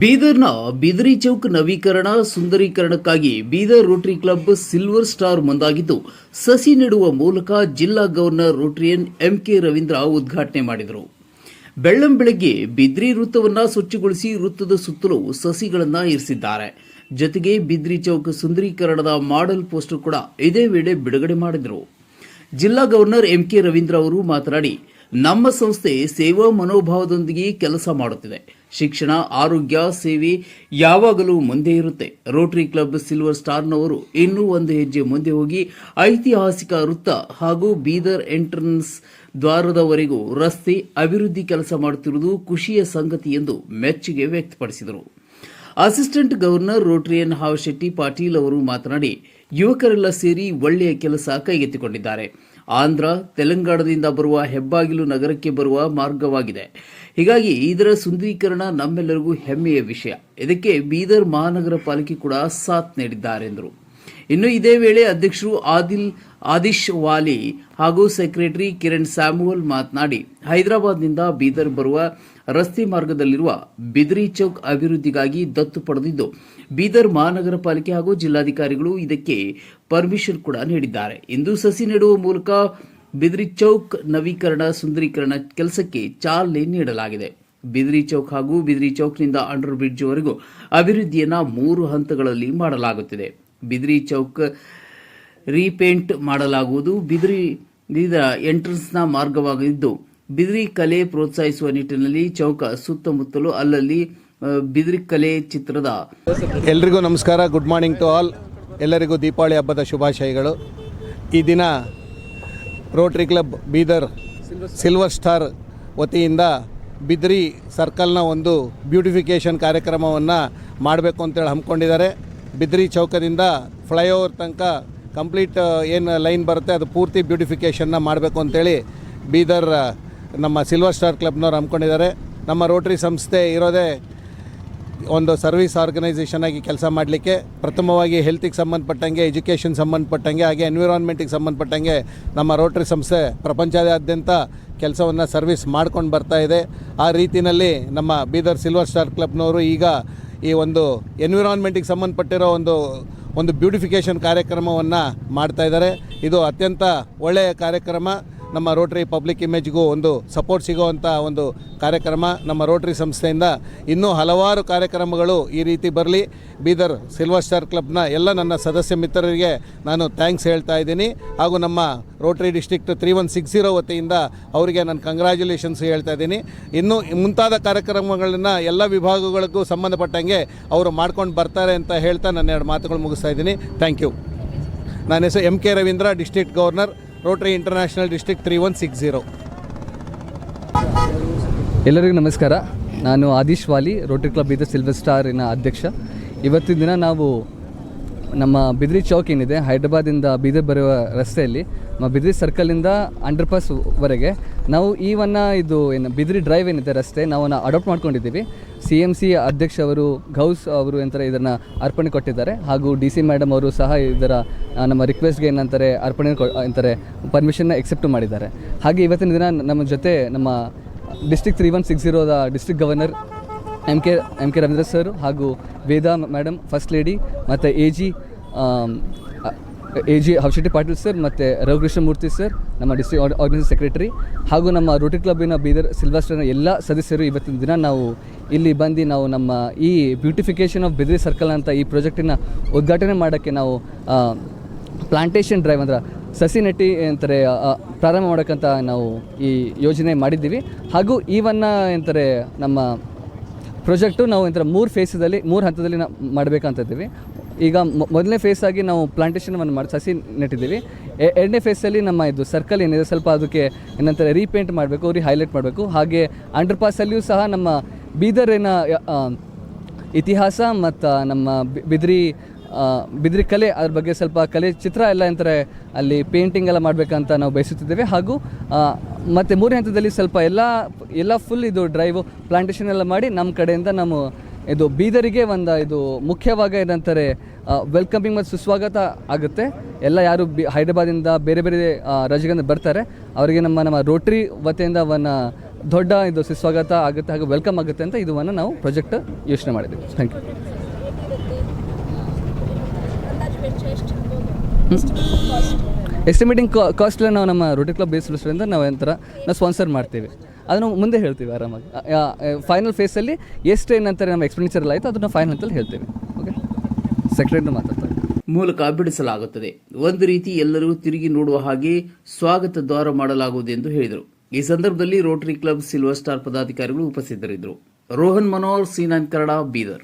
ಬೀದರ್ನ ಬಿದರಿ ಚೌಕ್ ನವೀಕರಣ, ಸುಂದರೀಕರಣಕ್ಕಾಗಿ Bidar Rotary Club Silver Star ಮುಂದಾಗಿದ್ದು, ಸಸಿ ನೆಡುವ ಮೂಲಕ ಜಿಲ್ಲಾ ಗವರ್ನರ್ ರೋಟರಿಯನ್ ಎಂಕೆ ರವೀಂದ್ರ ಉದ್ಘಾಟನೆ ಮಾಡಿದರು. ಬೆಳ್ಳಂ ಬೆಳಗ್ಗೆ ಬಿದ್ರಿ ವೃತ್ತವನ್ನು ಸ್ವಚ್ಛಗೊಳಿಸಿ ವೃತ್ತದ ಸುತ್ತಲೂ ಸಸಿಗಳನ್ನ ಇರಿಸಿದ್ದಾರೆ. ಜೊತೆಗೆ ಬಿದ್ರಿ ಚೌಕ್ ಸುಂದರೀಕರಣದ ಮಾಡೆಲ್ ಪೋಸ್ಟರ್ ಕೂಡ ಇದೇ ವೇಳೆ ಬಿಡುಗಡೆ ಮಾಡಿದರು. ಜಿಲ್ಲಾ ಗವರ್ನರ್ ಎಂ ಕೆ ರವೀಂದ್ರ ಅವರು ಮಾತನಾಡಿ, ನಮ್ಮ ಸಂಸ್ಥೆ ಸೇವಾ ಮನೋಭಾವದೊಂದಿಗೆ ಕೆಲಸ ಮಾಡುತ್ತಿದೆ. ಶಿಕ್ಷಣ, ಆರೋಗ್ಯ, ಸೇವೆ ಯಾವಾಗಲೂ ಮುಂದೆ ಇರುತ್ತೆ. ರೋಟರಿ ಕ್ಲಬ್ ಸಿಲ್ವರ್ ಸ್ಟಾರ್ನವರು ಇನ್ನೂ ಒಂದು ಹೆಜ್ಜೆ ಮುಂದೆ ಹೋಗಿ ಐತಿಹಾಸಿಕ ವೃತ್ತ ಹಾಗೂ ಬೀದರ್ ಎಂಟ್ರನ್ಸ್ ದ್ವಾರದವರೆಗೂ ರಸ್ತೆ ಅಭಿವೃದ್ಧಿ ಕೆಲಸ ಮಾಡುತ್ತಿರುವುದು ಖುಷಿಯ ಸಂಗತಿ ಎಂದು ಮೆಚ್ಚುಗೆ ವ್ಯಕ್ತಪಡಿಸಿದರು. Assistant governor Rotarian Havashetti Patil ಅವರು ಮಾತನಾಡಿ, ಯುವಕರೆಲ್ಲ ಸೇರಿ ಒಳ್ಳೆಯ ಕೆಲಸ ಕೈಗೆತ್ತಿಕೊಂಡಿದ್ದಾರೆ. ಆಂಧ್ರ, ತೆಲಂಗಾಣದಿಂದ ಬರುವ ಹೆಬ್ಬಾಗಿಲು ನಗರಕ್ಕೆ ಬರುವ ಮಾರ್ಗವಾಗಿದೆ. ಹೀಗಾಗಿ ಇದರ ಸುಂದರೀಕರಣ ನಮ್ಮೆಲ್ಲರಿಗೂ ಹೆಮ್ಮೆಯ ವಿಷಯ. ಇದಕ್ಕೆ ಬೀದರ್ ಮಹಾನಗರ ಪಾಲಿಕೆ ಕೂಡ ಸಾಥ್ ನೀಡಿದ್ದಾರೆ ಎಂದರು ಇನ್ನು ಇದೇ ವೇಳೆ ಅಧ್ಯಕ್ಷರು ಆದಿಲ್, ಆದಿಶ್ ವಾಲಿ ಹಾಗೂ ಸೆಕ್ರೆಟರಿ ಕಿರಣ್ ಸ್ಯಾಮುವಲ್ ಮಾತನಾಡಿ, ಹೈದರಾಬಾದ್ನಿಂದ ಬೀದರ್ ಬರುವ ರಸ್ತೆ ಮಾರ್ಗದಲ್ಲಿರುವ ಬಿದ್ರಿ ಚೌಕ್ ಅಭಿವೃದ್ಧಿಗಾಗಿ ದತ್ತು ಪಡೆದಿದ್ದು, ಬೀದರ್ ಮಹಾನಗರ ಪಾಲಿಕೆ ಹಾಗೂ ಜಿಲ್ಲಾಧಿಕಾರಿಗಳು ಇದಕ್ಕೆ ಪರ್ಮಿಷನ್ ಕೂಡ ನೀಡಿದ್ದಾರೆ. ಇಂದು ಸಸಿ ನೆಡುವ ಮೂಲಕ ಬಿದ್ರಿ ಚೌಕ್ ನವೀಕರಣ, ಸುಂದರೀಕರಣ ಕೆಲಸಕ್ಕೆ ಚಾಲನೆ ನೀಡಲಾಗಿದೆ. ಬಿದ್ರಿ ಚೌಕ್ ಹಾಗೂ ಬಿದ್ರಿ ಚೌಕ್ನಿಂದ ಅಂಡರ್ ಬ್ರಿಡ್ಜ್ವರೆಗೂ ಅಭಿವೃದ್ಧಿಯನ್ನು ಮೂರು ಹಂತಗಳಲ್ಲಿ ಮಾಡಲಾಗುತ್ತಿದೆ. ಬಿದ್ರಿ ಚೌಕ್ ರೀಪೇಂಟ್ ಮಾಡಲಾಗುವುದು. ಬಿದ್ರಿ ಇದರ ಎಂಟ್ರೆನ್ಸ್ನ ಮಾರ್ಗವಾಗಿದ್ದು, ಬಿದಿರಿ ಕಲೆ ಪ್ರೋತ್ಸಾಹಿಸುವ ನಿಟ್ಟಿನಲ್ಲಿ ಚೌಕ ಸುತ್ತಮುತ್ತಲು ಅಲ್ಲಲ್ಲಿ ಬಿದಿರಿ ಕಲೆ ಚಿತ್ರದ ಎಲ್ರಿಗೂ ನಮಸ್ಕಾರ ಗುಡ್ ಮಾರ್ನಿಂಗ್ ಟು ಆಲ್ ಎಲ್ಲರಿಗೂ ದೀಪಾವಳಿ ಹಬ್ಬದ ಶುಭಾಶಯಗಳು. ಈ ದಿನ rotary club Bidar silver star ವತಿಯಿಂದ ಬಿದ್ರಿ ಸರ್ಕಲ್ನ ಒಂದು ಬ್ಯೂಟಿಫಿಕೇಷನ್ ಕಾರ್ಯಕ್ರಮವನ್ನು ಮಾಡಬೇಕು ಅಂತೇಳಿ ಹಮ್ಮಿಕೊಂಡಿದ್ದಾರೆ. ಬಿದ್ರಿ ಚೌಕದಿಂದ ಫ್ಲೈಓವರ್ ತನಕ ಕಂಪ್ಲೀಟ್ ಏನು ಲೈನ್ ಬರುತ್ತೆ ಅದು ಪೂರ್ತಿ ಬ್ಯೂಟಿಫಿಕೇಷನ್ನ ಮಾಡಬೇಕು ಅಂತೇಳಿ ಬೀದರ್ ನಮ್ಮ ಸಿಲ್ವರ್ ಸ್ಟಾರ್ ಕ್ಲಬ್ನವ್ರು ಹಮ್ಮಿಕೊಂಡಿದ್ದಾರೆ ನಮ್ಮ ರೋಟ್ರಿ ಸಂಸ್ಥೆ ಇರೋದೇ ಒಂದು ಸರ್ವಿಸ್ ಆರ್ಗನೈಸೇಷನ್ ಆಗಿ ಕೆಲಸ ಮಾಡಲಿಕ್ಕೆ, ಪ್ರಥಮವಾಗಿ ಹೆಲ್ತಿಗೆ ಸಂಬಂಧಪಟ್ಟಂಗೆ, ಎಜುಕೇಷನ್ ಸಂಬಂಧಪಟ್ಟಂಗೆ, ಹಾಗೆ ಎನ್ವಿರಾನ್ಮೆಂಟಿಗೆ ಸಂಬಂಧಪಟ್ಟಂಗೆ ನಮ್ಮ ರೋಟ್ರಿ ಸಂಸ್ಥೆ ಪ್ರಪಂಚದಾದ್ಯಂತ ಕೆಲಸವನ್ನು ಸರ್ವಿಸ್ ಮಾಡ್ಕೊಂಡು ಬರ್ತಾ ಇದೆ. ಆ ರೀತಿಯಲ್ಲಿ ನಮ್ಮ ಬೀದರ್ ಸಿಲ್ವರ್ ಸ್ಟಾರ್ ಕ್ಲಬ್ನವರು ಈಗ ಈ ಒಂದು ಎನ್ವಿರಾನ್ಮೆಂಟಿಗೆ ಸಂಬಂಧಪಟ್ಟಿರೋ ಒಂದು ಒಂದು ಬ್ಯೂಟಿಫಿಕೇಷನ್ ಕಾರ್ಯಕ್ರಮವನ್ನು ಮಾಡ್ತಾ ಇದ್ದಾರೆ. ಇದು ಅತ್ಯಂತ ಒಳ್ಳೆಯ ಕಾರ್ಯಕ್ರಮ. ನಮ್ಮ ರೋಟ್ರಿ ಪಬ್ಲಿಕ್ ಇಮೇಜ್ಗೂ ಒಂದು ಸಪೋರ್ಟ್ ಸಿಗೋವಂಥ ಒಂದು ಕಾರ್ಯಕ್ರಮ ನಮ್ಮ ರೋಟ್ರಿ ಸಂಸ್ಥೆಯಿಂದ. ಇನ್ನೂ ಹಲವಾರು ಕಾರ್ಯಕ್ರಮಗಳು ಈ ರೀತಿ ಬರಲಿ. ಬೀದರ್ ಸಿಲ್ವರ್ ಸ್ಟಾರ್ ಕ್ಲಬ್ನ ಎಲ್ಲ ನನ್ನ ಸದಸ್ಯ ಮಿತ್ರರಿಗೆ ನಾನು ಥ್ಯಾಂಕ್ಸ್ ಹೇಳ್ತಾ ಇದ್ದೀನಿ. ಹಾಗೂ ನಮ್ಮ Rotary district three one six zero ವತಿಯಿಂದ ಅವರಿಗೆ ನಾನು ಕಂಗ್ರ್ಯಾಚುಲೇಷನ್ಸ್ ಹೇಳ್ತಾ ಇದ್ದೀನಿ. ಇನ್ನು ಮುಂತಾದ ಕಾರ್ಯಕ್ರಮಗಳನ್ನು ಎಲ್ಲ ವಿಭಾಗಗಳಿಗೂ ಸಂಬಂಧಪಟ್ಟಂಗೆ ಅವರು ಮಾಡ್ಕೊಂಡು ಬರ್ತಾರೆ ಅಂತ ಹೇಳ್ತಾ ನನ್ನ ಎರಡು ಮಾತುಗಳು ಮುಗಿಸ್ತಾ ಇದ್ದೀನಿ. ಥ್ಯಾಂಕ್ ಯು ನನ್ನ ಹೆಸರು M K Ravindra district governor Rotary International district three one six zero ಎಲ್ಲರಿಗೂ ನಮಸ್ಕಾರ. ನಾನು ಆದಿಶ್ ವಾಲಿ ರೋಟರಿ ಕ್ಲಬ್ ಇದು ಸಿಲ್ವರ್ ಸ್ಟಾರಿನ ಅಧ್ಯಕ್ಷ. ಇವತ್ತಿನ ದಿನ ನಾವು ನಮ್ಮ ಬಿದ್ರಿ ಚೌಕ್ ಏನಿದೆ ಹೈದ್ರಾಬಾದಿಂದ ಬೀದರ್ ಬರುವ ರಸ್ತೆಯಲ್ಲಿ ಬಿದ್ರಿ ಸರ್ಕಲಿಂದ ಅಂಡರ್ ಪಾಸ್ವರೆಗೆ ನಾವು ಈ ಒನ್ನ ಇದು ಏನು, ಬಿದ್ರಿ ಡ್ರೈವ್ ಏನಿದೆ ರಸ್ತೆ ನಾವು ಅಡಾಪ್ಟ್ ಮಾಡ್ಕೊಂಡಿದ್ದೀವಿ. ಸಿ ಎಂ ಸಿ ಅಧ್ಯಕ್ಷ ಅವರು, ಗೌಸ್ ಅವರು ಏನಂತಾರೆ, ಇದನ್ನು ಅರ್ಪಣೆ ಕೊಟ್ಟಿದ್ದಾರೆ. ಹಾಗೂ ಡಿ ಸಿ ಮೇಡಮ್ ಅವರು ಸಹ ಇದರ ನಮ್ಮ ರಿಕ್ವೆಸ್ಟ್ಗೆ ಏನಂತಾರೆ, ಅರ್ಪಣೆ ಕೊ ಅಂತಾರೆ ಪರ್ಮಿಷನ್ನ ಎಕ್ಸೆಪ್ಟ್ ಮಾಡಿದ್ದಾರೆ. ಹಾಗೆ ಇವತ್ತಿನ ದಿನ ನಮ್ಮ ಜೊತೆ ನಮ್ಮ district three one six ಜೀರೋದ district governor M K M K Ravindra sir ಹಾಗೂ ವೇದಾ ಮೇಡಮ್ ಫಸ್ಟ್ ಲೇಡಿ ಮತ್ತು A G A G Habshetti Patil sir ಮತ್ತು ರಘುಕೃಷ್ಣಮೂರ್ತಿ ಸರ್ ನಮ್ಮ ಡಿಸ್ಟ್ರಿಕ್ಟ್ ಆರ್ಗನೈಸೇಷನ್ ಸೆಕ್ರೆಟರಿ ಹಾಗೂ ನಮ್ಮ ರೋಟರಿ ಕ್ಲಬ್ಬಿನ ಬೀದರ್ ಸಿಲ್ವಾಸ್ಟರ್ನ ಎಲ್ಲ ಸದಸ್ಯರು ಇವತ್ತಿನ ದಿನ ನಾವು ಇಲ್ಲಿ ಬಂದು ನಾವು ನಮ್ಮ ಈ ಬ್ಯೂಟಿಫಿಕೇಷನ್ ಆಫ್ ಬಿದ್ರಿ ಸರ್ಕಲ್ ಅಂತ ಈ ಪ್ರಾಜೆಕ್ಟಿನ ಉದ್ಘಾಟನೆ ಮಾಡೋಕ್ಕೆ ನಾವು ಪ್ಲಾಂಟೇಷನ್ ಡ್ರೈವ್ ಅಂದ್ರೆ ಸಸಿ ನೆಟ್ಟಿ ಅಂತಾರೆ ಪ್ರಾರಂಭ ಮಾಡೋಕ್ಕಂತ ನಾವು ಈ ಯೋಜನೆ ಮಾಡಿದ್ದೀವಿ. ಹಾಗೂ ಈವನ್ನ ಎಂತಾರೆ ನಮ್ಮ ಪ್ರಾಜೆಕ್ಟು ನಾವು ಎಂತಾರೆ ಮೂರು ಫೇಸದಲ್ಲಿ ಮೂರು ಹಂತದಲ್ಲಿ ನಾವು ಮಾಡಬೇಕಂತ ಇದ್ದೀವಿ. ಈಗ ಮೊದಲನೇ ಫೇಸ್ ಆಗಿ ನಾವು ಪ್ಲಾಂಟೇಶನವನ್ನು ಮಾಡಿ, ಸಸಿ ನೆಟ್ಟಿದ್ದೀವಿ. ಎರಡನೇ ಫೇಸಲ್ಲಿ ನಮ್ಮ ಇದು ಸರ್ಕಲ್ ಏನಿದೆ, ಸ್ವಲ್ಪ ಅದಕ್ಕೆ ಏನಂತಾರೆ ರೀಪೇಂಟ್ ಮಾಡಬೇಕು ರೀ ಹೈಲೈಟ್ ಮಾಡಬೇಕು. ಹಾಗೆ ಅಂಡರ್ ಪಾಸಲ್ಲಿಯೂ ಸಹ ನಮ್ಮ ಬೀದರಿನ ಇತಿಹಾಸ ಮತ್ತು ನಮ್ಮ ಬಿದ್ರಿ ಬಿದ್ರಿ ಕಲೆ ಅದ್ರ ಬಗ್ಗೆ ಸ್ವಲ್ಪ ಕಲೆ ಚಿತ್ರ ಎಲ್ಲ ಅಂತಾರೆ ಅಲ್ಲಿ ಪೇಂಟಿಂಗ್ ಎಲ್ಲ ಮಾಡಬೇಕಂತ ನಾವು ಬಯಸುತ್ತಿದ್ದೇವೆ. ಹಾಗೂ ಮತ್ತೆ ಮೂರನೇ ಹಂತದಲ್ಲಿ ಸ್ವಲ್ಪ ಎಲ್ಲ ಎಲ್ಲ ಫುಲ್ ಇದು ಡ್ರೈವು ಪ್ಲಾಂಟೇಷನ್ ಎಲ್ಲ ಮಾಡಿ ನಮ್ಮ ಕಡೆಯಿಂದ ನಾವು ಇದು ಬೀದರಿಗೆ ಒಂದು ಇದು ಮುಖ್ಯವಾಗಿ ಏನಂತಾರೆ ವೆಲ್ಕಮಿಂಗ್ ಮತ್ತು ಸುಸ್ವಾಗತ ಆಗುತ್ತೆ. ಎಲ್ಲ ಯಾರು ಬಿ ಹೈದರಾಬಾದಿಂದ ಬೇರೆ ಬೇರೆ ರಾಜ್ಯಗಳಿಂದ ಬರ್ತಾರೆ. ಅವರಿಗೆ ನಮ್ಮ ನಮ್ಮ ರೋಟ್ರಿ ವತಿಯಿಂದ ಒಂದು ದೊಡ್ಡ ಇದು ಸುಸ್ವಾಗತ ಆಗುತ್ತೆ ಹಾಗೂ ವೆಲ್ಕಮ್ ಆಗುತ್ತೆ ಅಂತ ಇದನ್ನು ನಾವು ಪ್ರಾಜೆಕ್ಟ್ ಯೋಚನೆ ಮಾಡಿದ್ದೀವಿ. ಥ್ಯಾಂಕ್ ಯು ಎಸ್ಟಿಮೇಟಿಂಗ್ ಕಾಸ್ಟ್ ನಾವು ನಮ್ಮ ರೋಟಿ ಕ್ಲಬ್ ಬೇಸ್ ನಾವು ಒಂಥರ ನಾವು ಸ್ಪಾನ್ಸರ್ ಮಾಡ್ತೀವಿ. ಅದನ್ನು ಮುಂದೆ ಹೇಳ್ತೀವಿ ಆರಾಮಾಗಿ. ಫೈನಲ್ ಫೇಸಲ್ಲಿ ಎಷ್ಟು ಏನಂತಾರೆ ನಮ್ಮ ಎಕ್ಸ್ಪೆಂಡಿಚರ್ ಎಲ್ಲ ಆಯಿತು ಅದನ್ನು ಫೈನಲ್ ಅಂತಲ್ಲಿ ಹೇಳ್ತೇವೆ. ಓಕೆ ಸೆಕ್ರೆಟ್ರಿನ ಮಾತಾಡ್ತಾರೆ ಮೂಲಕ ಬಿಡಿಸಲಾಗುತ್ತದೆ. ಒಂದು ರೀತಿ ಎಲ್ಲರೂ ತಿರುಗಿ ನೋಡುವ ಹಾಗೆ ಸ್ವಾಗತ ದ್ವಾರ ಮಾಡಲಾಗುವುದು ಎಂದು ಹೇಳಿದರು. ಈ ಸಂದರ್ಭದಲ್ಲಿ ರೋಟರಿ ಕ್ಲಬ್ ಸಿಲ್ವರ್ ಸ್ಟಾರ್ ಪದಾಧಿಕಾರಿಗಳು ಉಪಸ್ಥಿತರಿದ್ದರು. ರೋಹನ್ ಮನೋಹರ್, ಸೀನಾನ್ ಕರಡ ಬೀದರ್.